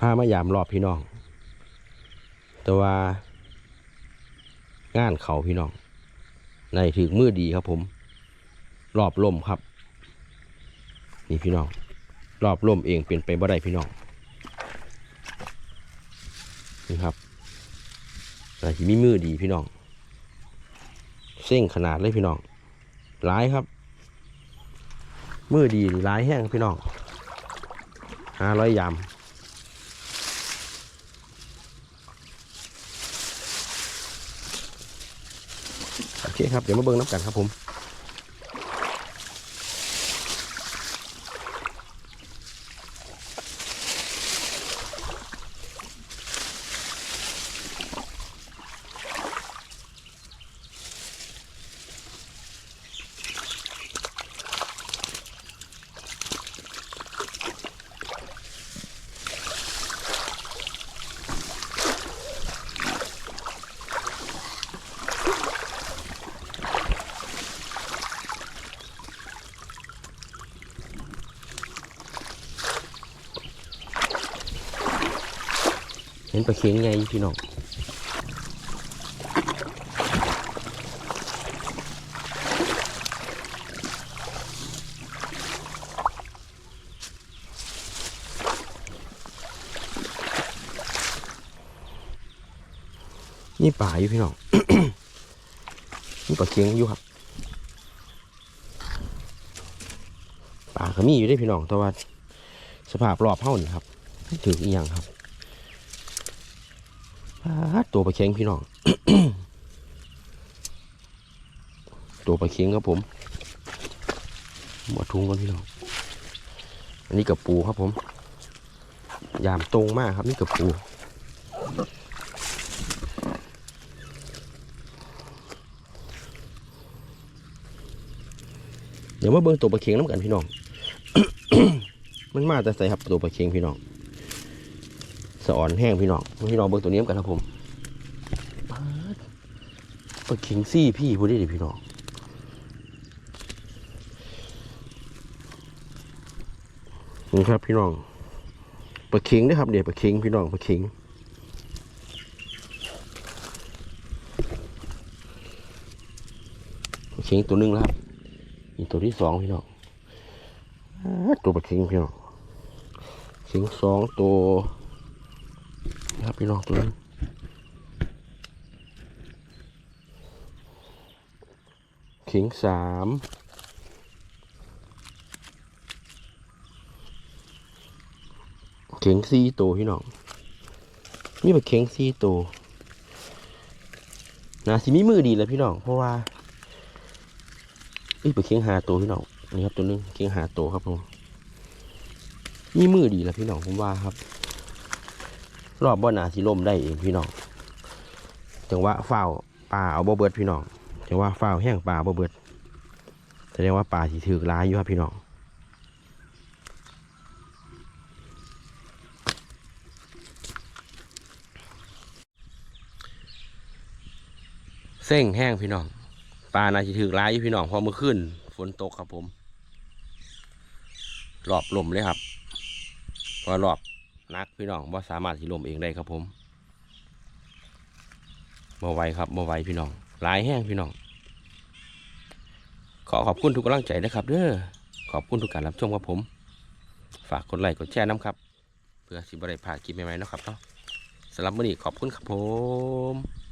พามายามรอบพี่น้อง แต่ว่างานเขาพี่น้อง ในถึงมือดีครับผม รอบลมครับ นี่พี่น้อง รอบลมเองเป็นไปบ่ได้พี่น้องนี่ครับในที่มีมือดีพี่น้อง เส้งขนาดเลยพี่น้องร้ายครับ มือดีร้ายแห้งพี่น้องห้าร้อยยามโอ เคครับ เดี๋ยวมาเบิ้งน้ำกันครับผม ห็นปลาเค็งไงพี่น้องนี่ป่าอยู่พี่น้อง นี่ปลาเค็งอยู่ครับ ป่าก็มีอยู่ได้พี่น้องแต่ว่าสภาพรอบเท่านี่ครับ ถืออีกอย่างครับ ตัวปลาเค็งพี่น้อง ตัวปลาเค็งครับผมหมดทุงก่อนพี่น้อง อันนี้กับปูครับผม ยามตรงมากครับนี่กับปูเดี๋ยวมาเบิ่งตัวปลาเค็งน้ำกันพี่น้อง มันมาแต่ใส่ครับตัวปลาเค็งพี่น้อง สะอ่อนแห้งพี่น้องพี่น้องเบิ่งตัวนี้กันครับผมปดปลาเค็งซี่พี่พูดได้ดิพี่น้องนี่ครับพี่น้องปลาเค็งนะครับเดี๋ยวปลาเค็งพี่น้องปลาเค็งปลาเค็งตัวหนึงแล้วครับอีกตัวที่สองพี่น้องตัวปลาเค็งพี่น้องเค็งสองตัว ครับพี่น้องตัวนี้ขิงสามเข็งสี่ตัวพี่น้องนี่เป็นเข็งสี่ตัวนาสิมีมือดีเลยพี่น้องเพราะว่าอ้ยเป็นเข็งหาตัวพี่น้องนี่ครับตัวนึงเข็งหาตัวครับผมมีมือดีแล้วพี่น้องผมว่าครับ รอบบ่อนาสิลมได้เองพี่น้องจังหวะฝ้าป่าเอาบ่เบิดพี่น้องจังหวะฝ้าแห้งป่าบ่เบิดแสดงว่าป่าสิถือร้ายอยู่ครับพี่น้องเส้งแห้งพี่น้องป่านาสิถือร้ายอยู่พี่น้องพอเมื่อคืนฝนตกครับผมรอบลมเลยครับพอรอบ นักพี่น้องว่าสามารถที่ลมเองได้ครับผมบาไหวครับบาไหวพี่น้องหลายแห้งพี่น้อง ขอขอบคุณทุกกำลังใจนะครับเด้อขอบคุณทุกการรับชมครับผม ฝากกดไลค์กดแชร์น้ำครับ เพื่อสิบได้พาดคลิปใหม่ๆนะครับเนาะสำหรับวันนี้ขอบคุณครับผม